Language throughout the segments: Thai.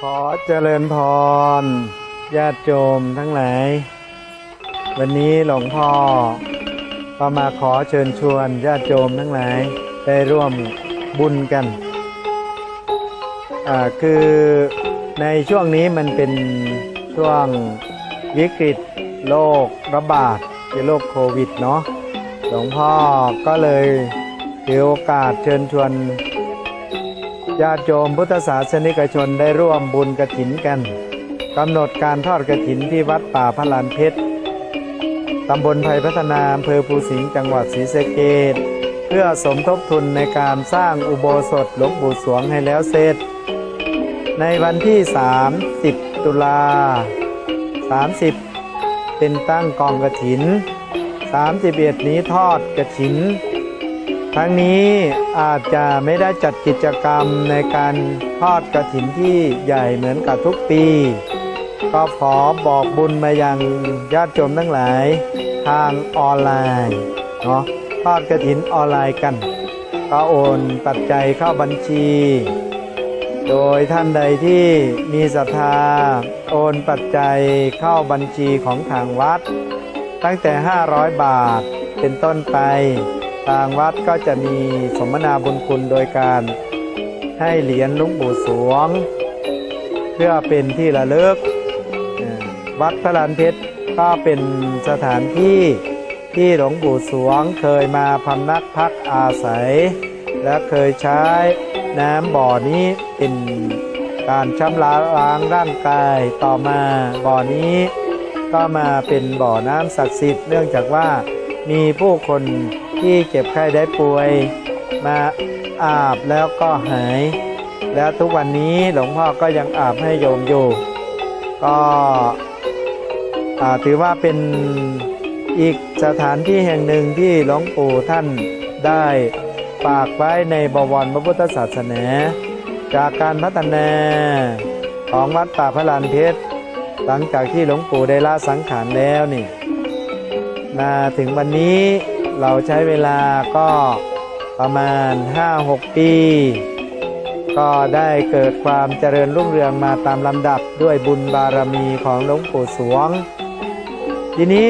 ขอเจริญพร ญาติโยมทั้งหลาย วันนี้หลวงพ่อก็มาขอเชิญชวนญาติโยมทั้งหลายได้ร่วมบุญกันอ่าคือในช่วงนี้มันเป็นช่วงวิกฤตโรคระบาดคือโรคโควิดเนาะหลวงพ่อก็เลยถือโอกาสเชิญชวน ญาติโยมพุทธศาสนิกชนได้ร่วมบุญกระถินกันกำหนดการทอดกระถินที่วัดป่าพระลานเพชรตำบลไผ่พัฒนาอำเภอภูสิงห์จังหวัดศรีสะเกษเพื่อสมทบทุนในการสร้างอุโบสถหลวงปู่สวงให้แล้วเสร็จ ในวันที่ 30 ตุลา 30 เป็นตั้งกองกระถิน 31 นี้ทอดกระถิน ทั้งนี้อาจจะไม่ได้จัดกิจกรรมในการทอดกระถินที่ใหญ่เหมือนกับทุกปี ก็ขอบอกบุญมายังญาติโยมทั้งหลาย ทางออนไลน์เนาะทอดกระถินออนไลน์กัน ก็โอนปัจจัยเข้าบัญชี โดยท่านใดที่มีศรัทธาโอนปัจจัยเข้าบัญชีของทางวัด ตั้งแต่ 500 บาทเป็นต้นไป ทางวัดก็จะมีสมนาบุญคุณโดยการให้เหรียญหลุงปู่สวง เพื่อเป็นที่ระลึก วัดพระลานเพชรก็เป็นสถานที่ที่หลวงปู่สวงเคยมาพำนักพักอาศัย และเคยใช้น้ำบ่อนี้เป็นการชำระล้างร่างกายต่อมาบ่อนี้ ก็มาเป็นบ่อน้ำศักดิ์สิทธิ์เนื่องจากว่ามีผู้คน ที่เจ็บไข้ได้ป่วย มาอาบแล้วก็หาย แล้วทุกวันนี้หลวงพ่อก็ยังอาบให้โยมอยู่ ก็ถือว่าเป็นอีกสถานที่แห่งหนึ่งที่หลวงปู่ท่านได้ฝากไว้ในบวรพระพุทธศาสนา จากการพัฒนาของวัดป่าพระลานเพชรหลังจากที่หลวงปู่ได้ละสังขารแล้วนี่มาถึงวันนี้ เราใช้เวลาก็ประมาณ 5-6 ปี ก็ได้เกิดความเจริญรุ่งเรืองมาตามลำดับด้วยบุญบารมีของหลวงปู่สวง ทีนี้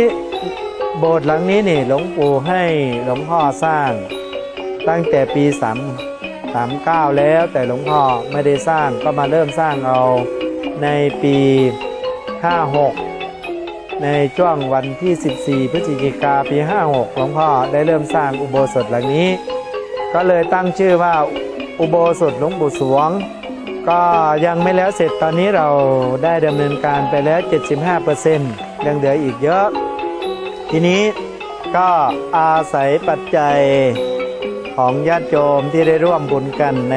โบสถ์หลังนี้นี่หลวงปู่ให้หลวงพ่อสร้าง ตั้งแต่ปี3 39 แล้วแต่หลวงพ่อไม่ได้สร้างก็มาเริ่มสร้างเอาในปี 56 ในช่วงวันที่ 14 พฤศจิกาปี 56 หลวงพ่อได้เริ่มสร้างอุโบสถหลังนี้ ก็เลยตั้งชื่อว่าอุโบสถหลวงปู่สวง ก็ยังไม่แล้วเสร็จตอนนี้เราได้ดำเนินการไปแล้ว 75%ยังเหลืออีกเยอะ ทีนี้ก็อาศัยปัจจัยของญาติโยมที่ได้ร่วมบุญกันใน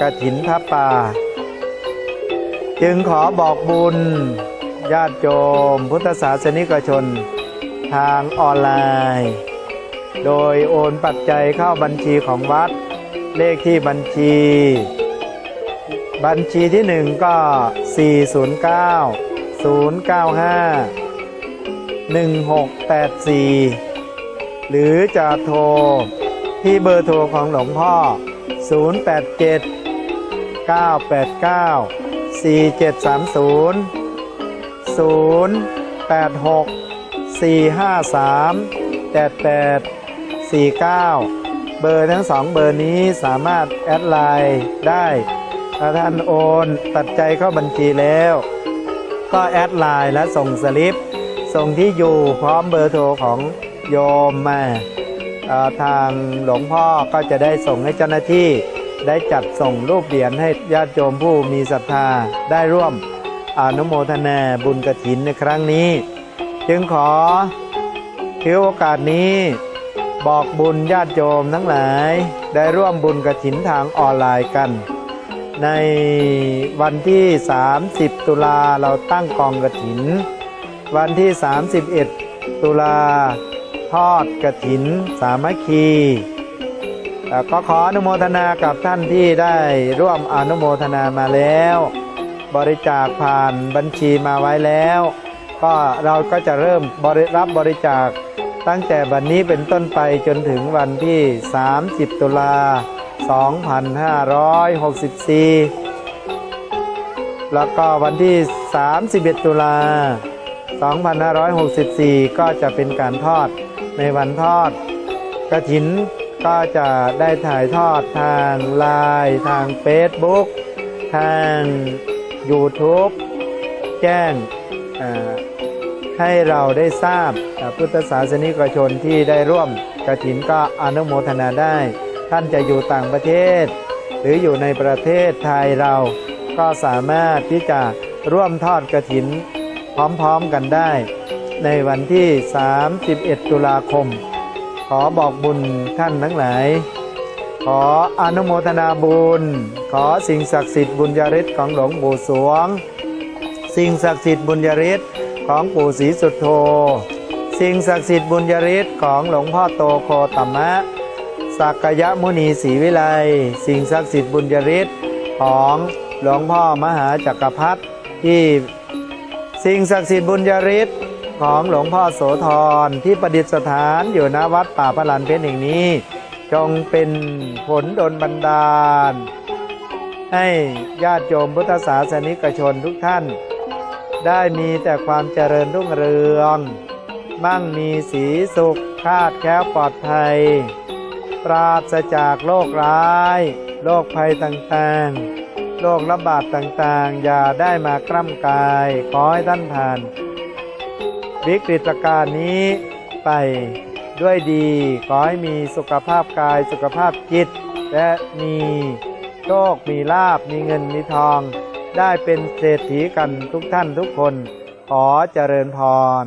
กระถินทัพป่า จึงขอบอกบุญ ญาติโยมพุทธศาสนิกชน ทางออนไลน์ โดยโอนปัจจัยเข้าบัญชีของวัด เลขที่บัญชี บัญชีที่หนึ่งก็ 409 095 1684 หรือจะโทรที่เบอร์โทรของหลวงพ่อ 087 989 4730 086 453 88 49 เบอร์ทั้งสองเบอร์นี้สามารถแอดไลน์ได้ถ้าท่านโอนปัจจัยเข้าบัญชีแล้ว ก็แอดไลน์และส่งสลิป ส่งที่อยู่พร้อมเบอร์โทรของโยมมาทางหลวงพ่อก็จะได้ส่งให้เจ้าหน้าที่ได้จัดส่งรูปเหรียญให้ญาติโยมผู้มีศรัทธาได้ร่วม อนุโมทนาบุญกระถินในครั้งนี้ จึงขอถือโอกาสนี้บอกบุญญาติโยมทั้งหลายได้ร่วมบุญกระถินทางออนไลน์กัน ในวันที่ 30 ตุลาเราตั้งกองกระถิน วันที่ 31 ตุลาทอดกระถินสามัคคีก็ขออนุโมทนากับท่านที่ได้ร่วมอนุโมทนามาแล้ว บริจาคผ่านบัญชีมาไว้แล้ว ก็เราก็จะเริ่มบริรับบริจาคตั้งแต่วันนี้เป็นต้นไปจนถึงวันที่ 30 ตุลา 2564 แล้วก็วันที่ 31 ตุลา 2564 ก็จะเป็นการทอดในวันทอดกระถินก็จะได้ถ่ายทอดทางไลน์ทางเฟซบุ๊กทาง YouTube แจ้งให้เราได้ทราบพุทธศาสนิกชนที่ได้ร่วมกระถินก็อนุโมทนาได้ ท่านจะอยู่ต่างประเทศ หรืออยู่ในประเทศไทยเราก็สามารถที่จะร่วมทอดกระถินพร้อมๆกันได้ ในวันที่ 31 ตุลาคม ขอบอกบุญท่านทั้งหลาย ขออนุโมทนาบุญ ขอสิ่งศักดิ์สิทธิ์บุญญาฤทธิ์ของหลวงปู่สวง สิ่งศักดิ์สิทธิ์บุญญาฤทธิ์ของปู่ศรีสุโธ สิ่งศักดิ์สิทธิ์บุญญาฤทธิ์ของหลวงพ่อโตโคตัมมะสักยมุนีศรีวิไล สิ่งศักดิ์สิทธิ์บุญญาฤทธิ์ของหลวงพ่อมหาจักรพรรดิที่ สิ่งศักดิ์สิทธิ์บุญญาฤทธิ์ของหลวงพ่อโสธรที่ประดิษฐานอยู่ณวัดป่าพลันเพชรแห่งนี้ จงเป็นผลดลบันดาล ให้ญาติโยมพุทธศาสนิกชนทุกท่าน ได้มีแต่ความเจริญรุ่งเรือง มั่งมีสีสุขคาดแค้วปลอดภัย ปราศจากโรคร้าย โรคภัยต่างๆ โรคระบาดต่างๆ อย่าได้มากล้ำกาย ขอให้ท่านผ่าน วิกฤตการณ์นี้ไป ด้วยดี ขอให้มีสุขภาพกายสุขภาพจิต และมีโชคมีลาบมีเงินมีทอง ได้เป็นเศรษฐีกันทุกท่านทุกคน ขอเจริญพร